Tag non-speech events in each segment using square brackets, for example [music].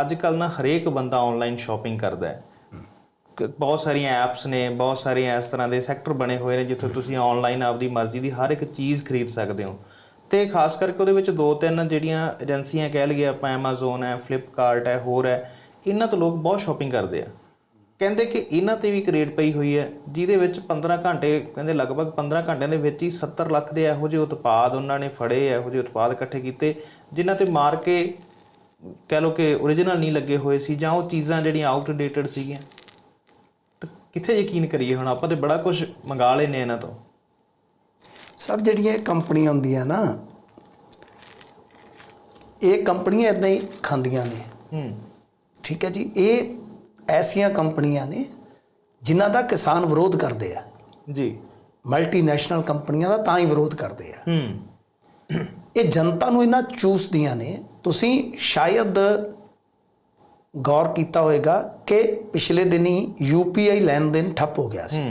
ਅੱਜ ਕੱਲ ਨਾ ਹਰੇਕ ਬੰਦਾ ਆਨਲਾਈਨ ਸ਼ਾਪਿੰਗ ਕਰਦਾ ਹੈ। ਕ- ਬਹੁਤ ਸਾਰੀਆਂ ਐਪਸ ਨੇ, ਬਹੁਤ ਸਾਰੇ ਇਸ ਤਰ੍ਹਾਂ ਦੇ ਸੈਕਟਰ ਬਣੇ ਹੋਏ ਨੇ ਜਿੱਥੇ ਤੁਸੀਂ ਆਨਲਾਈਨ ਆਪਦੀ ਮਰਜ਼ੀ ਦੀ ਹਰ ਇੱਕ ਚੀਜ਼ ਖਰੀਦ ਸਕਦੇ ਹੋ। ਤੇ ਖਾਸ ਕਰਕੇ ਉਹਦੇ ਵਿੱਚ ਦੋ ਤਿੰਨ ਜਿਹੜੀਆਂ ਏਜੰਸੀਆਂ ਕਹਿ ਲਈਏ ਆਪਾਂ, Amazon ਹੈ, Flipkart ਹੈ, ਹੋਰ ਹੈ, ਇਹਨਾਂ ਤੋਂ ਲੋਕ ਬਹੁਤ ਸ਼ਾਪਿੰਗ ਕਰਦੇ ਆ। ਕਹਿੰਦੇ ਕਿ ਇਹਨਾਂ ਤੇ ਵੀ ਕ੍ਰੇਡ ਪਈ ਹੋਈ ਹੈ, ਜਿਹਦੇ ਵਿੱਚ 15 ਘੰਟੇ, ਕਹਿੰਦੇ ਲਗਭਗ 15 ਘੰਟਿਆਂ ਦੇ ਵਿੱਚ ਹੀ 70 ਲੱਖ ਦੇ ਇਹੋ ਜਿਹੇ ਉਤਪਾਦ ਉਹਨਾਂ ਨੇ ਫੜੇ, ਇਹੋ ਜਿਹੇ ਉਤਪਾਦ ਇਕੱਠੇ ਕੀਤੇ, ਜਿਨ੍ਹਾਂ ਤੇ ਮਾਰ ਕੇ ਕਹਿ ਲਓ ਕਿ origignal ਨਹੀਂ ਲੱਗੇ ਹੋਏ ਸੀ ਜਾਂ ਉਹ ਚੀਜ਼ਾਂ ਜਿਹੜੀਆਂ ਆਊਟਡੇਟਡ ਸੀਗੀਆਂ। ਤਾਂ ਕਿੱਥੇ ਯਕੀਨ ਕਰੀਏ ਹੁਣ ਆਪਾਂ ਤੇ ਬੜਾ ਕੁਝ ਮੰਗਾ ਲੈਨੇ ਇਹਨਾਂ ਤੋਂ। ਸਭ ਜਿਹੜੀਆਂ ਇਹ ਕੰਪਨੀਆਂ ਹੁੰਦੀਆਂ ਨਾ ਇਹ ਕੰਪਨੀਆਂ ਇਦਾਂ ਹੀ ਖਾਂਦੀਆਂ ਨੇ। ਹੂੰ। ਠੀਕ ਹੈ ਜੀ ਇਹ ਐਸੀਆਂ ਕੰਪਨੀਆਂ ਨੇ ਜਿਨ੍ਹਾਂ ਦਾ ਕਿਸਾਨ ਵਿਰੋਧ ਕਰਦੇ ਆ। ਜੀ। ਮਲਟੀਨੈਸ਼ਨਲ ਕੰਪਨੀਆਂ ਦਾ ਤਾਂ ਹੀ ਵਿਰੋਧ ਕਰਦੇ ਆ। ਹੂੰ। ਇਹ ਜਨਤਾ ਨੂੰ ਇਹਨਾਂ ਚੂਸਦੀਆਂ ਨੇ ਤੁਸੀਂ ਸ਼ਾਇਦ ਗੌਰ ਕੀਤਾ ਹੋਵੇਗਾ ਕਿ ਪਿਛਲੇ ਦਿਨੀ ਯੂਪੀਆਈ ਲੈਣ ਦੇਣ ਠੱਪ ਹੋ ਗਿਆ ਸੀ।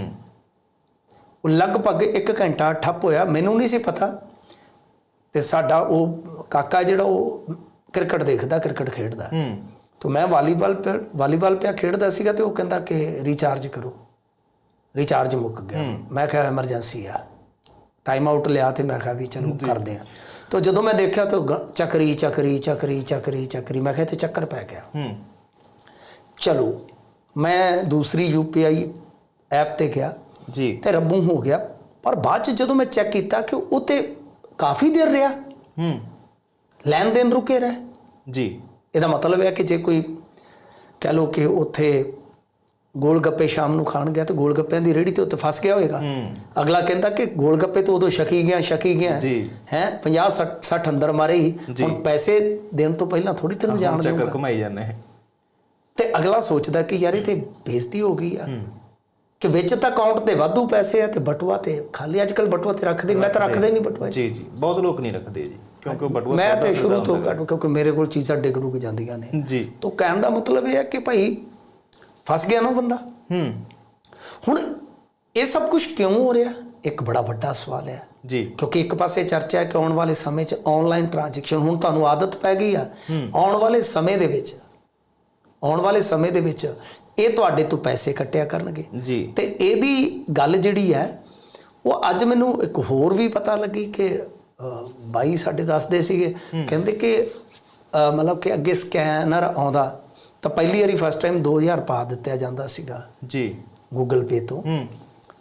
ਉਹ ਲਗਭਗ 1 ਘੰਟਾ ਠੱਪ ਹੋਇਆ ਮੈਨੂੰ ਨਹੀਂ ਸੀ ਪਤਾ। ਤੇ ਸਾਡਾ ਉਹ ਕਾਕਾ ਜਿਹੜਾ ਉਹ ਕ੍ਰਿਕਟ ਦੇਖਦਾ ਕ੍ਰਿਕਟ ਖੇਡਦਾ। ਤਾਂ ਮੈਂ ਵਾਲੀਬਾਲ ਪਿਆ- ਵਾਲੀਬਾਲ ਪਿਆ ਖੇਡਦਾ ਸੀਗਾ ਤੇ ਉਹ ਕਹਿੰਦਾ ਕਿ ਰੀਚਾਰਜ ਕਰੋ। ਰੀਚਾਰਜ ਮੁੱਕ ਗਿਆ। ਮੈਂ ਕਿਹਾ ਐਮਰਜੈਂਸੀ ਆ। ਟਾਈਮ ਆਊਟ ਲਿਆ ਤੇ ਮੈਂ ਕਿਹਾ ਵੀ ਚਲੋ ਕਰਦੇ ਆ। ਤਾਂ ਜਦੋਂ ਮੈਂ ਦੇਖਿਆ ਤਾਂ ਚੱਕਰੀ ਚੱਕਰੀ ਚੱਕਰੀ ਚੱਕਰੀ ਚੱਕਰੀ ਮੈਂ ਕਿਹਾ ਤੇ ਚੱਕਰ ਪੈ ਗਿਆ। ਹੂੰ। ਚਲੋ ਮੈਂ ਦੂਸਰੀ ਯੂਪੀਆਈ ਐਪ ਤੇ ਗਿਆ ਜੀ। ਤੇ ਰੱਬੂ ਹੋ ਗਿਆ ਪਰ ਬਾਅਦ ਚ ਜਦੋਂ ਮੈਂ ਚੈੱਕ ਕੀਤਾ ਕਿ ਉਹ ਤੇ ਕਾਫੀ ਦੇਰ ਰਿਹਾ। ਹੂੰ। ਲੈਣ ਦੇਣ ਰੁਕੇ ਰਿਹਾ। ਜੀ। ਇਹਦਾ ਮਤਲਬ ਹੈ ਕਿ ਜੇ ਕੋਈ ਕਹਿ ਲੋ ਕਿ ਉੱਥੇ ਗੋਲ ਗੱਪੇ ਸ਼ਾਮ ਨੂੰ ਖਾਣ ਗਿਆ ਤੇ ਗੋਲ ਗੱਪਿਆਂ ਦੀ ਰੇੜੀ ਤੇ ਉੱਤੇ ਫਸ ਗਿਆ ਹੋਵੇਗਾ ਹੂੰ। ਅਗਲਾ ਕਹਿੰਦਾ ਕਿ ਗੋਲ ਗੱਪੇ ਤੋਂ ਉਦੋਂ ਛਕੀ ਗਿਆ ਛਕੀ ਗਿਆ। ਹੈ? 50 60 60 ਅੰਦਰ ਮਾਰੇ। ਹੁਣ ਪੈਸੇ ਦੇਣ ਤੋਂ ਪਹਿਲਾਂ ਥੋੜੀ ਤੈਨੂੰ ਜਾਣ ਚੱਕਰ ਦੇਊਗਾ ਘੁਮਾਈ ਜਾਂਦੇ ਹੈ ਤੇ ਅਗਲਾ ਸੋਚਦਾ ਕਿ ਯਾਰ ਇਹ ਤੇ ਬੇਇੱਜ਼ਤੀ ਹੋ ਗਈ ਆ। ਕਿ ਵਿੱਚ ਤਾਂ ਅਕਾਊਂਟ ਤੇ ਵਾਧੂ ਪੈਸੇ ਆ ਤੇ ਬਟੂਆ ਤੇ ਖਾਲੀ ਅੱਜ ਕੱਲ ਬਟੂਆ ਤੇ ਰੱਖਦੇ ਮੈਂ ਤਾਂ ਰੱਖਦੇ। ਨਹੀਂ ਬਟੂਆ। ਜੀ। ਜੀ ਬਹੁਤ ਲੋਕ ਨਹੀਂ ਰੱਖਦੇ ਜੀ ਕਿਉਂਕਿ ਬਟੂਆ ਮੈਂ ਤੇ ਸ਼ੁਰੂ ਤੋਂ ਕਿਉਂਕਿ ਮੇਰੇ ਕੋਲ ਚੀਜ਼ਾਂ ਡਿੱਗ ਡੁੱਗ ਜਾਂਦੀਆਂ ਨੇ। ਜੀ। ਤੋਂ ਕਹਿਣ ਦਾ ਮਤਲਬ ਇਹ ਹੈ ਕਿ ਭਾਈ ਫਸ ਗਿਆ ਨਾ ਬੰਦਾ। ਹੂੰ। ਹੁਣ ਇਹ ਸਭ ਕੁਝ ਕਿਉਂ ਹੋ ਰਿਹਾ? ਇੱਕ ਬੜਾ ਵੱਡਾ ਸਵਾਲ ਹੈ। ਜੀ। ਕਿਉਂਕਿ ਇੱਕ ਪਾਸੇ ਚਰਚਾ ਹੈ ਕਿ ਆਉਣ ਵਾਲੇ ਸਮੇਂ 'ਚ ਆਨਲਾਈਨ ਟ੍ਰਾਂਜੈਕਸ਼ਨ ਹੁਣ ਤੁਹਾਨੂੰ ਆਦਤ ਪੈ ਗਈ ਆ। ਆਉਣ ਵਾਲੇ ਸਮੇਂ ਦੇ ਵਿੱਚ ਆਉਣ ਵਾਲੇ ਸਮੇਂ ਦੇ ਵਿੱਚ ਇਹ ਤੁਹਾਡੇ ਤੋਂ ਪੈਸੇ ਕੱਟਿਆ ਕਰਨਗੇ। ਜੀ। ਤੇ ਇਹਦੀ ਗੱਲ ਜਿਹੜੀ ਹੈ ਉਹ ਅੱਜ ਮੈਨੂੰ ਇੱਕ ਹੋਰ ਵੀ ਪਤਾ ਲੱਗੀ ਕਿ ਬਾਈ ਸਾਡੇ ਦੱਸਦੇ ਸੀਗੇ। ਕਹਿੰਦੇ ਕਿ ਮਤਲਬ ਕਿ ਅੱਗੇ ਸਕੈਨਰ ਆਉਂਦਾ। ਤਾਂ ਪਹਿਲੀ ਵਾਰੀ ਫਸਟ ਟਾਈਮ 2000 ਪਾ ਦਿੱਤਾ ਜਾਂਦਾ ਸੀਗਾ ਜੀ। ਗੂਗਲ ਪੇ ਤੋਂ। ਹੂੰ।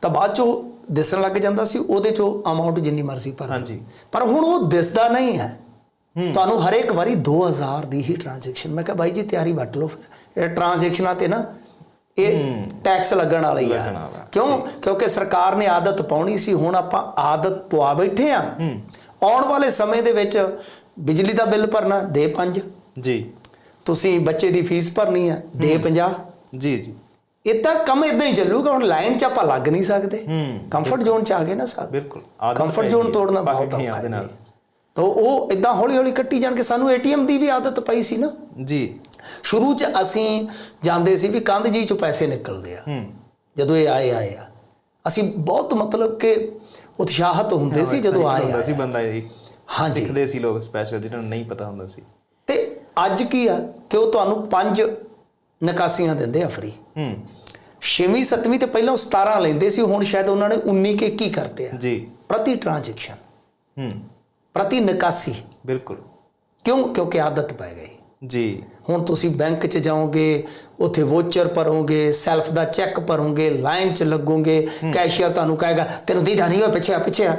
ਤਾਂ ਬਾਅਦ ਚੋਂ ਦਿਸਣ ਲੱਗ ਜਾਂਦਾ ਸੀ ਉਹਦੇ ਚੋਂ ਅਮਾਉਂਟ ਜਿੰਨੀ ਮਰਜ਼ੀ ਭਰ। ਹਾਂਜੀ। ਪਰ ਹੁਣ ਉਹ ਦਿਸਦਾ ਨਹੀਂ ਹੈ। ਤੁਹਾਨੂੰ ਹਰੇਕ ਵਾਰੀ 2000 ਦੀ ਹੀ ਟ੍ਰਾਂਜੈਕਸ਼ਨ ਮੈਂ ਕਿਹਾ ਬਾਈ ਜੀ ਤਿਆਰੀ ਵੱਟ ਲਓ ਫਿਰ। ਇਹ ਟ੍ਰਾਂਜੈਕਸ਼ਨਾਂ ਤੇ ਨਾ ਇਹ ਟੈਕਸ ਲੱਗਣ ਵਾਲਾ ਹੀ ਆ। ਕਿਉਂ? ਕਿਉਂਕਿ ਸਰਕਾਰ ਨੇ ਆਦਤ ਪਾਉਣੀ ਸੀ ਹੁਣ ਆਪਾਂ ਆਦਤ ਪਵਾ ਬੈਠੇ ਆ। ਆਉਣ ਵਾਲੇ ਸਮੇਂ ਦੇ ਵਿੱਚ ਬਿਜਲੀ ਦਾ ਬਿੱਲ ਭਰਨਾ ਦੇ 5 ਜੀ। ਤੁਸੀਂ ਬੱਚੇ ਦੀ ਫੀਸ ਭਰਨੀ ਆ ਦੇ 50 ਜੀ ਜੀ। ਇਹ ਤਾਂ ਕੰਮ ਇਦਾਂ ਹੀ ਚੱਲੂਗਾ ਹੁਣ ਲਾਈਨ 'ਚ ਆਪਾਂ ਲੱਗ ਨਹੀਂ ਸਕਦੇ। ਕੰਫਰਟ ਜ਼ੋਨ 'ਚ ਆ ਗਏ ਨਾ ਸਭ। ਬਿਲਕੁਲ ਕੰਫਰਟ ਜ਼ੋਨ ਤੋੜਨਾ ਬਹੁਤ ਔਖਾ ਹੈ। ਤਾਂ ਉਹ ਇਦਾਂ ਹੌਲੀ ਹੌਲੀ ਕੱਟੀ ਜਾਣ ਕੇ ਸਾਨੂੰ ਏਟੀਐਮ ਦੀ ਵੀ ਆਦਤ ਪਈ ਸੀ ਨਾ। ਜੀ। ਸ਼ੁਰੂ 'ਚ ਅਸੀਂ ਜਾਂਦੇ ਸੀ ਵੀ ਕੰਧ ਜੀ 'ਚੋਂ ਪੈਸੇ ਨਿਕਲਦੇ ਆ। ਜਦੋਂ ਇਹ ਆਏ ਆਏ ਆ। ਅਸੀਂ ਬਹੁਤ ਮਤਲਬ ਕਿ ਉਤਸ਼ਾਹਤ ਹੁੰਦੇ ਸੀ ਜਦੋਂ ਆਏ ਹੁੰਦਾ ਸੀ ਬੰਦਾ ਇਹ ਹਾਂਜੀ। ਸਿੱਖਦੇ ਸੀ ਲੋਕ ਸਪੈਸ਼ਲ ਜਿਹਨਾਂ ਨੂੰ ਨਹੀਂ ਪਤਾ ਹੁੰਦਾ ਸੀ। ਅੱਜ ਕੀ ਆ ਕਿ ਉਹ ਤੁਹਾਨੂੰ ਪੰਜ ਨਿਕਾਸੀਆਂ ਦਿੰਦੇ ਆ ਫਰੀ ਹੂੰ। ਛੇਵੀਂ ਸੱਤਵੀਂ ਤੇ ਪਹਿਲਾਂ ਉਹ 17 ਲੈਂਦੇ ਸੀ ਹੁਣ ਸ਼ਾਇਦ ਉਹਨਾਂ ਨੇ 19 ਕੇ 21 ਕਰਤੇ ਆ। ਜੀ। ਪ੍ਰਤੀ ਟ੍ਰਾਂਜੈਕਸ਼ਨ ਹੂੰ। ਪ੍ਰਤੀ ਨਿਕਾਸੀ। ਬਿਲਕੁਲ। ਕਿਉਂ? ਕਿਉਂਕਿ ਆਦਤ ਪੈ ਗਈ। ਜੀ। ਹੁਣ ਤੁਸੀਂ ਬੈਂਕ 'ਚ ਜਾਓਗੇ ਉੱਥੇ ਵੋਚਰ ਭਰੋਗੇ ਸੈਲਫ ਦਾ ਚੈੱਕ ਭਰੋਗੇ ਲਾਈਨ 'ਚ ਲੱਗੋਗੇ ਕੈਸ਼ੀਅਰ ਤੁਹਾਨੂੰ ਕਹੇਗਾ ਤੈਨੂੰ ਦੀਦਾ ਨਹੀਂ ਹੋਇਆ ਪਿੱਛੇ ਆ ਪਿੱਛੇ ਆ।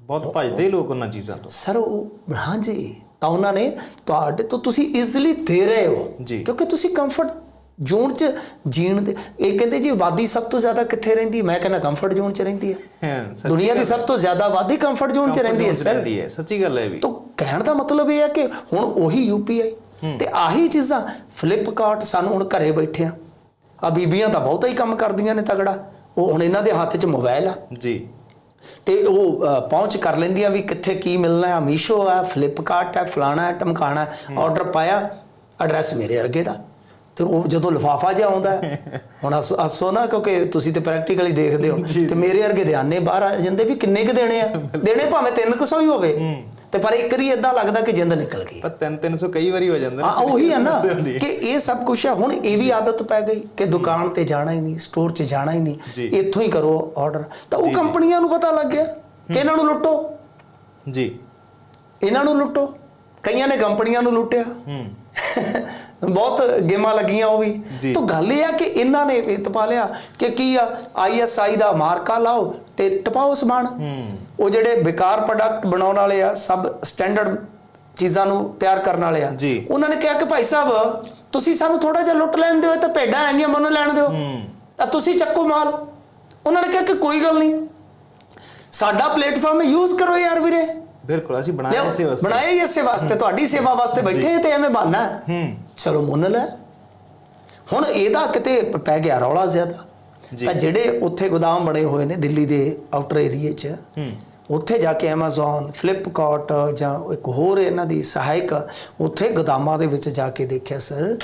ਬਹੁਤ ਭੱਜਦੇ ਲੋਕ ਉਹਨਾਂ ਚੀਜ਼ਾਂ ਤੋਂ। ਸਰ ਉਹ ਹਾਂਜੀ ਤਾਂ ਉਹਨਾਂ ਨੇ ਤੁਹਾਡੇ ਤੋਂ ਤੁਸੀਂ ਈਜ਼ੀਲੀ ਦੇ ਰਹੇ ਹੋ। ਕਿਉਂਕਿ ਤੁਸੀਂ ਕੰਫਰਟ ਜ਼ੋਨ 'ਚ ਜੀਣ ਦੇ ਇਹ ਕਹਿੰਦੇ ਜੀ ਆਬਾਦੀ ਸਭ ਤੋਂ ਜ਼ਿਆਦਾ ਕਿੱਥੇ ਰਹਿੰਦੀ? ਮੈਂ ਕਹਿੰਦਾ ਕੰਫਰਟ ਜ਼ੋਨ 'ਚ ਰਹਿੰਦੀ ਹੈ। ਹਾਂ, ਦੁਨੀਆ ਦੀ ਸਭ ਤੋਂ ਜ਼ਿਆਦਾ ਆਬਾਦੀ ਕੰਫਰਟ ਜ਼ੋਨ 'ਚ ਹੈ ਸਰ ਰਹਿੰਦੀ ਹੈ ਸੱਚੀ ਗੱਲ ਹੈ ਵੀ। ਤਾਂ ਕਹਿਣ ਦਾ ਮਤਲਬ ਇਹ ਹੈ ਕਿ ਹੁਣ ਉਹੀ ਯੂਪੀਆਈ ਤੇ ਆਹੀ ਚੀਜ਼ਾਂ ਫਲਿੱਪਕਾਰਟ ਸਾਨੂੰ ਹੁਣ ਘਰੇ ਬੈਠੇ ਆ। ਆ ਬੀਬੀਆਂ ਤਾਂ ਬਹੁਤਾ ਹੀ ਕੰਮ ਕਰਦੀਆਂ ਨੇ ਤਗੜਾ। ਉਹ ਹੁਣ ਇਹਨਾਂ ਦੇ ਹੱਥ 'ਚ ਮੋਬਾਈਲ ਆ। ਜੀ। ਤੇ ਉਹ ਪਹੁੰਚ ਕਰ ਲੈਂਦੀਆਂ ਵੀ ਕਿੱਥੇ ਕੀ ਮਿਲਣਾ ਹੈ ਮੀਸ਼ੋ ਆ ਫਲਿੱਪਕਾਰਟ ਹੈ ਫਲਾਣਾ ਹੈ ਟਮਕਾਣਾ ਆਰਡਰ ਪਾਇਆ ਐਡਰੈਸ ਮੇਰੇ ਅਰਗੇ ਦਾ। ਤੇ ਉਹ ਜਦੋਂ ਲਿਫਾਫਾ ਜਿਹਾ ਆਉਂਦਾ ਹੈ, [laughs] ਹੁਣ ਅਸ ਨਾ ਕਿਉਂਕਿ ਤੁਸੀਂ ਤੇ ਪ੍ਰੈਕਟੀਕਲੀ ਦੇਖਦੇ ਹੋ। ਤੇ ਮੇਰੇ ਵਰਗੇ ਧਿਆਨੇ ਬਾਹਰ ਆ ਜਾਂਦੇ ਵੀ ਕਿੰਨੇ ਕੁ ਦੇਣੇ ਆ? ਦੇਣੇ ਭਾਵੇਂ 300 ਹੀ ਹੋਵੇ। ਤੇ ਪਰ ਇੱਕ ਵਾਰੀ ਇਦਾਂ ਲੱਗਦਾ ਕਿ ਜਿੰਦ ਨਿਕਲ ਗਈ। ਪਰ 3 300 ਕਈ ਵਾਰੀ ਹੋ ਜਾਂਦਾ ਹਾਂ ਉਹੀ ਹੈ ਨਾ। ਕਿ ਇਹ ਸਭ ਕੁਝ ਹੈ। ਹੁਣ ਇਹ ਵੀ ਆਦਤ ਪੈ ਗਈ ਕਿ ਦੁਕਾਨ ਤੇ ਜਾਣਾ ਹੀ ਨਹੀਂ ਸਟੋਰ 'ਚ ਜਾਣਾ ਹੀ। ਨਹੀਂ ਇੱਥੋਂ ਹੀ ਕਰੋ ਆਰਡਰ ਤਾਂ ਉਹ ਕੰਪਨੀਆਂ ਨੂੰ ਪਤਾ ਲੱਗ ਗਿਆ ਕਿ ਇਹਨਾਂ ਨੂੰ ਲੁੱਟੋ। ਜੀ। ਇਹਨਾਂ ਨੂੰ ਲੁੱਟੋ। ਕਈਆਂ ਨੇ ਕੰਪਨੀਆਂ ਨੂੰ ਲੁੱਟਿਆ। ਹੂੰ। ਬਹੁਤ ਗੇਮਾਂ ਲੱਗੀਆਂ ਉਹ। ਵੀ। ਤਾਂ ਗੱਲ ਇਹ ਆ ਕਿ ਇਹਨਾਂ ਨੇ ਇਹ ਤਪਾ ਲਿਆ ਕਿ ਕੀ ਆ ਆਈਐਸਆਈ ਦਾ ਮਾਰਕਾ ਲਾਓ ਤੇ ਟਪਾਓ ਸਮਾਨ। ਉਹ ਜਿਹੜੇ ਬੇਕਾਰ ਪ੍ਰੋਡਕਟ ਬਣਾਉਣ ਵਾਲੇ ਆ ਸਭ ਸਟੈਂਡਰਡ ਚੀਜ਼ਾਂ ਨੂੰ ਤਿਆਰ ਕਰਨ ਵਾਲੇ ਆ। ਉਹਨਾਂ ਨੇ ਕਿਹਾ ਕਿ ਭਾਈ ਸਾਹਿਬ ਤੁਸੀਂ ਸਾਨੂੰ ਥੋੜਾ ਜਿਹਾ ਲੁੱਟ ਲੈਣ ਦਿਓ ਤਾਂ ਭੇਡਾਂ ਐਨੀਆਂ ਮੈਨੂੰ ਲੈਣ ਦਿਓ। ਤਾਂ ਤੁਸੀਂ ਚੱਕੋ ਮਾਲ। ਉਹਨਾਂ ਨੇ ਕਿਹਾ ਕਿ ਕੋਈ ਗੱਲ ਨਹੀਂ। ਸਾਡਾ ਪਲੇਟਫਾਰਮ ਯੂਜ਼ ਕਰੋ ਯਾਰ ਵੀਰੇ। ਬਿਲਕੁਲ ਅਸੀਂ ਬਣਾਇਆ ਲਿਆਓ, ਇਸੇ ਵਾਸਤੇ। ਬਣਾਇਆ ਹੀ ਇਸੇ ਵਾਸਤੇ ਤੁਹਾਡੀ ਸੇਵਾ ਵਾਸਤੇ ਬੈਠੇ ਤੇ ਐਵੇਂ ਬਹਾਨਾ। ਹੈ ਹੂੰ। ਚਲੋ ਮੁੰਨ ਲੈ। ਹੁਣ ਇਹਦਾ ਕਿਤੇ ਪੈ ਗਿਆ ਰੌਲਾ ਜ਼ਿਆਦਾ। ਤਾਂ ਜਿਹੜੇ ਉੱਥੇ ਗੋਦਾਮ ਬਣੇ ਹੋਏ ਨੇ ਦਿੱਲੀ ਦੇ ਆਊਟਰ ਏਰੀਏ 'ਚ ਉੱਥੇ ਜਾ ਕੇ Amazon ਫਲਿੱਪਕਾਰਟ ਜਾਂ ਇੱਕ ਹੋਰ ਇਹਨਾਂ ਦੀ ਸਹਾਇਕ ਉੱਥੇ ਗੋਦਾਮਾਂ ਦੇ ਵਿੱਚ ਜਾ ਕੇ ਦੇਖਿਆ ਸਰ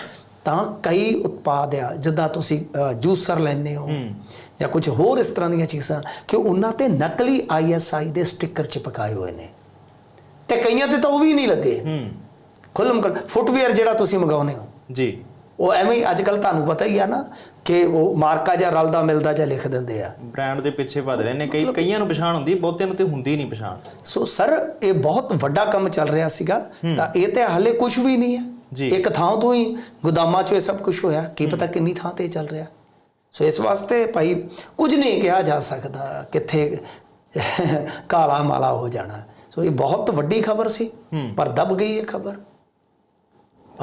ਤਾਂ ਕਈ ਉਤਪਾਦ ਆ ਜਿੱਦਾਂ ਤੁਸੀਂ ਜੂਸਰ ਲੈਂਦੇ ਹੋ ਜਾਂ ਕੁਝ ਹੋਰ ਇਸ ਤਰ੍ਹਾਂ ਦੀਆਂ ਚੀਜ਼ਾਂ ਕਿ ਉਹਨਾਂ ਤੇ ਨਕਲੀ ISI ਦੇ ਸਟicker ਚਿਪਕਾਏ ਹੋਏ ਨੇ। ਤੇ ਕਈਆਂ ਤੇ ਤਾਂ ਉਹ ਵੀ ਨਹੀਂ ਲੱਗੇ। ਹੂੰ। ਖੁੱਲਮ ਖੁੱਲ ਫੁੱਟਵੇਅਰ ਜਿਹੜਾ ਤੁਸੀਂ ਮੰਗਾਉਂਦੇ ਹੋ। ਜੀ। ਉਹ ਐਵੇਂ ਹੀ ਅੱਜ ਕੱਲ ਤੁਹਾਨੂੰ ਪਤਾ ਹੀ ਆ ਨਾ ਕਿ ਉਹ ਮਾਰਕਾ ਜਾਂ ਰਲਦਾ ਮਿਲਦਾ ਜਾਂ ਲਿਖ ਦਿੰਦੇ ਆ। ਬ੍ਰਾਂਡ ਦੇ ਪਿੱਛੇ ਭੱਜ ਰਹੇ ਨੇ ਕਈ ਕਈਆਂ ਨੂੰ ਪਛਾਣ ਹੁੰਦੀ ਬਹੁਤਿਆਂ ਨੂੰ ਤੇ ਹੁੰਦੀ ਨਹੀਂ ਪਛਾਣ। ਸੋ ਸਰ ਇਹ ਬਹੁਤ ਵੱਡਾ ਕੰਮ ਚੱਲ ਰਿਹਾ ਸੀਗਾ ਤਾਂ ਇਹ ਤੇ ਹਲੇ ਕੁਝ ਵੀ ਨਹੀਂ ਜੀ। ਹੈ ਇੱਕ ਥਾਂ ਤੋਂ ਹੀ ਗੋਦਾਮਾਂ 'ਚੋਂ ਇਹ ਸਭ ਕੁਝ ਹੋਇਆ ਕੀ ਪਤਾ ਕਿੰਨੀ ਥਾਂ ਤੇ ਚੱਲ ਰਿਹਾ। ਸੋ ਇਸ ਵਾਸਤੇ ਭਾਈ ਕੁਝ ਨਹੀਂ ਕਿਹਾ ਜਾ ਸਕਦਾ ਕਿੱਥੇ ਕਾਲਾ ਮਾਲਾ ਹੋ ਜਾਣਾ। ਸੋ ਇਹ ਬਹੁਤ ਵੱਡੀ ਖਬਰ ਸੀ। ਪਰ ਦਬ ਗਈ ਇਹ ਖਬਰ।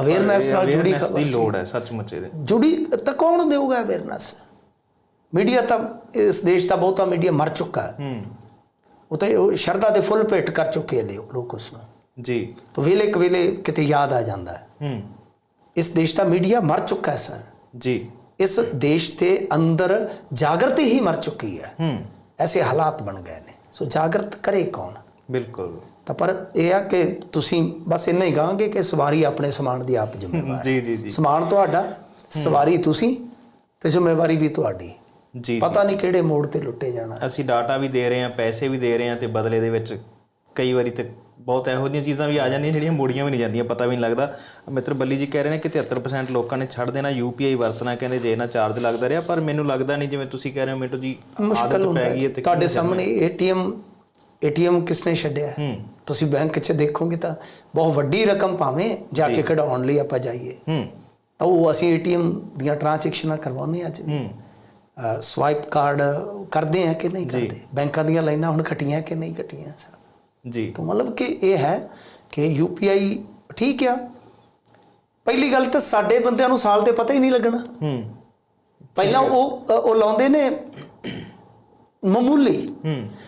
ਅਵੇਅਰਨੈਸ ਨਾਲ ਜੁੜੀ ਖਬਰ ਦੀ ਲੋੜ ਹੈ ਸੱਚਮੁੱਚ ਇਹਦੇ ਜੁੜੀ ਤਾਂ ਕੌਣ ਦੇਊਗਾ ਅਵੇਅਰਨੈਸ ਮੀਡੀਆ ਤਾਂ ਇਸ ਦੇਸ਼ ਦਾ ਬਹੁਤਾ ਮੀਡੀਆ ਮਰ ਚੁੱਕਾ ਹੈ। ਹੂੰ। ਉਹ ਤਾਂ ਸ਼ਰਧਾ ਦੇ ਫੁੱਲ ਭੇਟ ਕਰ ਚੁੱਕੇ ਨੇ ਲੋਕ ਉਸ ਨੂੰ ਜੀ। ਤਾਂ ਵੇਲੇ ਕਵੇਲੇ ਕਿਤੇ ਯਾਦ ਆ ਜਾਂਦਾ ਹੈ। ਹੂੰ। ਇਸ ਦੇਸ਼ ਦਾ ਮੀਡੀਆ ਮਰ ਚੁੱਕਾ ਹੈ ਸਰ। ਜੀ। ਇਸ ਦੇਸ਼ ਦੇ ਅੰਦਰ ਜਾਗਰਤੀ ਹੀ ਮਰ ਚੁੱਕੀ ਹੈ। ਹੂੰ। ਐਸੇ ਹਾਲਾਤ ਬਣ ਗਏ ਨੇ। ਸੋ ਜਾਗਰਤ ਕਰੇ ਕੌਣ? ਬਿਲਕੁਲ। ਤਾਂ ਪਰ ਇਹ ਆ ਕਿ ਤੁਸੀਂ ਬਸ ਇੰਨਾ ਹੀ ਕਹਾਂਗੇ ਕਿ ਸਵਾਰੀ ਆਪਣੇ ਸਮਾਨ ਦੀ ਆਪ ਜ਼ਿੰਮੇਵਾਰ ਜੀ ਜੀ ਜੀ। ਸਮਾਨ ਤੁਹਾਡਾ ਸਵਾਰੀ ਤੁਸੀਂ ਤੇ ਜ਼ਿੰਮੇਵਾਰੀ ਵੀ ਤੁਹਾਡੀ। ਜੀ ਪਤਾ ਨਹੀਂ ਕਿਹੜੇ ਮੋੜ ਤੇ ਲੁੱਟੇ ਜਾਣਾ। ਅਸੀਂ ਡਾਟਾ ਵੀ ਦੇ ਰਹੇ ਹਾਂ ਪੈਸੇ ਵੀ ਦੇ ਰਹੇ ਹਾਂ ਤੇ ਬਦਲੇ ਦੇ ਵਿੱਚ ਕਈ ਵਾਰੀ ਤੇ ਬਹੁਤ ਇਹੋ ਜਿਹੀਆਂ ਚੀਜ਼ਾਂ ਵੀ ਆ ਜਾਂਦੀਆਂ ਜਿਹੜੀਆਂ ਮੋੜੀਆਂ ਵੀ ਨਹੀਂ ਜਾਂਦੀਆਂ ਪਤਾ ਵੀ ਨਹੀਂ ਲੱਗਦਾ। ਮਿੱਤਰ ਬੱਲੀ ਜੀ ਕਹਿ ਰਹੇ ਨੇ ਕਿ 73% ਲੋਕਾਂ ਨੇ ਛੱਡ ਦੇਣਾ UPI ਵਰਤਣਾ ਕਹਿੰਦੇ ਜੇ ਨਾ ਚਾਰਜ ਲੱਗਦਾ ਰਿਹਾ ਪਰ ਮੈਨੂੰ ਲੱਗਦਾ ਨਹੀਂ ਜਿਵੇਂ ਤੁਸੀਂ ਕਹਿ ਰਹੇ ਹੋ ਮਿੰਟੂ ਜੀ ਮੁਸ਼ਕਲ ਆਦਤ ਹੁੰਦਾ ਪੈ ਹੈ ਗਈ ਜੀ। ਹੈ ਤੇ ਤੁਹਾਡੇ ਸਾਹਮਣੇ ਏਟੀਐਮ ਏਟੀਐਮ ਕਿਸਨੇ ਛੱਡਿਆ? ਤੁਸੀਂ ਬੈਂਕ 'ਚ ਦੇਖੋਗੇ ਤਾਂ ਬਹੁਤ ਵੱਡੀ ਰਕਮ ਭਾਵੇਂ ਜਾ ਕੇ ਕਢਾਉਣ ਲਈ ਆਪਾਂ ਜਾਈਏ। ਹੂੰ। ਤਾਂ ਉਹ ਅਸੀਂ ਏਟੀਐਮ ਦੀਆਂ ਟ੍ਰਾਂਜੈਕਸ਼ਨਾਂ ਕਰਵਾਉਂਦੇ ਅੱਜ ਵੀ। ਹੂੰ। ਸਵਾਈਪ ਕਾਰਡ ਕਰਦੇ ਆ ਕਿ ਨਹੀਂ ਕਰਦੇ? ਬੈਂਕਾਂ ਦੀਆਂ ਲਾਈਨਾਂ ਹੁਣ ਘਟੀਆਂ ਕਿ ਨਹੀਂ ਘਟੀਆਂ? ਸਰ ਜੀ। ਤਾਂ ਮਤਲਬ ਕਿ ਇਹ ਹੈ ਕਿ ਯੂਪੀਆਈ ਠੀਕ ਆ। ਪਹਿਲੀ ਗੱਲ ਤਾਂ ਸਾਡੇ ਬੰਦਿਆਂ ਨੂੰ ਸਾਲ ਤੇ ਪਤਾ ਹੀ ਨਹੀਂ ਲੱਗਣਾ। ਹੂੰ। ਪਹਿਲਾਂ ਉਹ ਉਹ ਲਾਉਂਦੇ ਨੇ ਮਾਮੂਲੀ।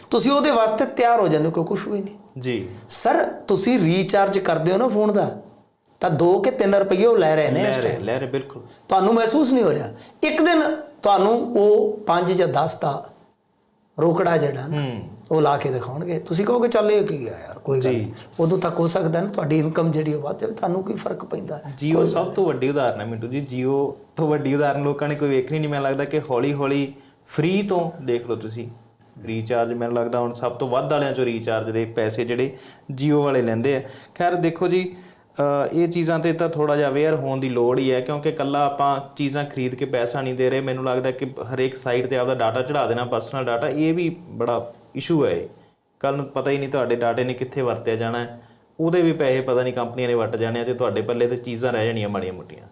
ਤੁਸੀਂ ਉਹਦੇ ਵਾਸਤੇ ਤਿਆਰ ਹੋ ਜਾਂਦੇ ਹੋ ਕੁਝ ਵੀ ਨਹੀਂ। ਜੀ। ਸਰ ਤੁਸੀਂ ਰੀਚਾਰਜ ਕਰਦੇ ਹੋ ਨਾ ਫੋਨ ਦਾ ਤਾਂ 2 ਕਿ 3 ਰੁਪਏ ਉਹ ਲੈ ਰਹੇ ਨੇ ਲੈ ਰਹੇ। ਲੈ ਰਹੇ ਬਿਲਕੁਲ। ਤੁਹਾਨੂੰ ਮਹਿਸੂਸ ਨਹੀਂ ਹੋ ਰਿਹਾ। ਇੱਕ ਦਿਨ ਤੁਹਾਨੂੰ ਉਹ 5 ਜਾਂ 10 ਦਾ ਰੋਕੜਾ ਜਿਹੜਾ ਨਾ ਉਹ ਲਾ ਕੇ ਦਿਖਾਉਣਗੇ। ਤੁਸੀਂ ਕਹੋਗੇ ਚੱਲ ਇਹ ਕੀ ਆ ਯਾਰ ਕੋਈ ਗੱਲ ਨਹੀਂ। ਉਦੋਂ ਤੱਕ ਹੋ ਸਕਦਾ ਨਾ ਤੁਹਾਡੀ ਇਨਕਮ ਜਿਹੜੀ ਉਹ ਵੱਧ ਜਾਵੇ ਤੁਹਾਨੂੰ ਕੀ ਫ਼ਰਕ ਪੈਂਦਾ? ਜੀਓ ਸਭ ਤੋਂ ਵੱਡੀ ਉਦਾਹਰਨ ਹੈ ਮਿੰਟੂ ਜੀ। ਜੀਓ ਤੋਂ ਵੱਡੀ ਉਦਾਹਰਨ ਲੋਕਾਂ ਨੇ ਕੋਈ ਵੇਖਣੀ ਨਹੀਂ। ਮੈਨੂੰ ਲੱਗਦਾ ਕਿ ਹੌਲੀ ਹੌਲੀ ਫ੍ਰੀ ਤੋਂ ਦੇਖ ਲਓ ਤੁਸੀਂ। ਰੀਚਾਰਜ ਮੈਨੂੰ ਲੱਗਦਾ ਹੁਣ ਸਭ ਤੋਂ ਵੱਧ ਵਾਲਿਆਂ ਚੋਂ ਰੀਚਾਰਜ ਦੇ ਪੈਸੇ ਜਿਹੜੇ ਜੀਓ ਵਾਲੇ ਲੈਂਦੇ ਆ। ਖੈਰ ਦੇਖੋ ਜੀ ਇਹ ਚੀਜ਼ਾਂ ਤੇ ਤਾਂ ਥੋੜਾ ਜਿਹਾ ਅਵੇਅਰ ਹੋਣ ਦੀ ਲੋੜ ਹੀ ਹੈ ਕਿਉਂਕਿ ਕੱਲਾ ਆਪਾਂ ਚੀਜ਼ਾਂ ਖਰੀਦ ਕੇ ਪੈਸਾ ਨਹੀਂ ਦੇ ਰਹੇ। ਮੈਨੂੰ ਲੱਗਦਾ ਕਿ ਹਰੇਕ ਸਾਈਟ ਤੇ ਆਪਦਾ ਡਾਟਾ ਚੜਾ ਦੇਣਾ ਪਰਸਨਲ ਡਾਟਾ ਇਹ ਵੀ ਬੜਾ ਇਸ਼ੂ ਹੈ ਕੱਲ ਨੂੰ ਪਤਾ ਹੀ ਨਹੀਂ ਤੁਹਾਡੇ ਡਾਟੇ ਨੇ ਕਿੱਥੇ ਵਰਤਿਆ ਜਾਣਾ ਹੈ। ਉਹਦੇ ਵੀ ਪੈਸੇ ਪਤਾ ਨਹੀਂ ਕੰਪਨੀਆਂ ਨੇ ਵੱਟ ਜਾਣੇ ਆ ਤੇ ਤੁਹਾਡੇ ਪੱਲੇ ਤੇ ਚੀਜ਼ਾਂ ਰਹਿ ਜਾਣੀਆਂ ਮਾੜੀਆਂ ਮੋਟੀਆਂ।